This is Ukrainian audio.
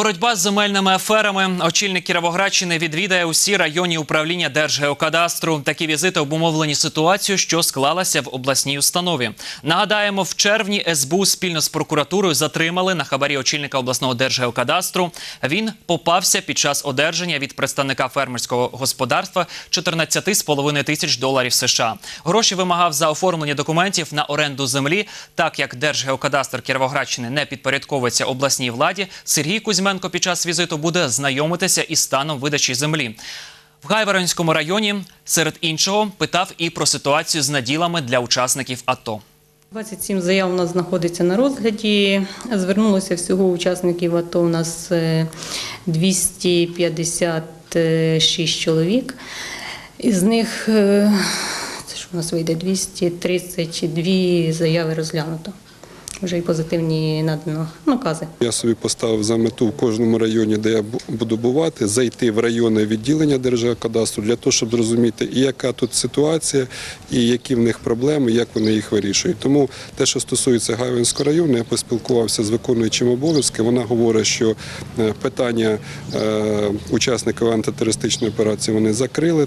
Боротьба з земельними аферами. Очільник Кіровоградщини відвідає усі районні управління Держгеокадастру. Такі візити обумовлені ситуацією, що склалася в обласній установі. Нагадаємо, в червні СБУ спільно з прокуратурою затримали на хабарі очільника обласного Держгеокадастру. Він попався під час одержання від представника фермерського господарства 14,5 тисяч доларів США. Гроші вимагав за оформлення документів на оренду землі. Так як Держгеокадастр Кіровоградщини не підпорядковується обласній владі, Сергій Кузьменко під час візиту буде знайомитися із станом видачі землі. В Гайворонському районі, серед іншого, питав і про ситуацію з наділами для учасників АТО. 27 заяв у нас знаходиться на розгляді. Звернулося всього учасників АТО у нас е, 256 чоловік. Із них е, це ж у нас вийде 232 заяви розглянуто. Вже і позитивні надано накази. Я собі поставив за мету в кожному районі, де я буду бувати, зайти в районне відділення Держгеокадастру для того, щоб зрозуміти, і яка тут ситуація, і які в них проблеми, як вони їх вирішують. Тому те, що стосується Гайвинського району, я поспілкувався з виконуючим обов'язки. Вона говорить, що е, питання е, учасників антитерористичної операції вони закрили.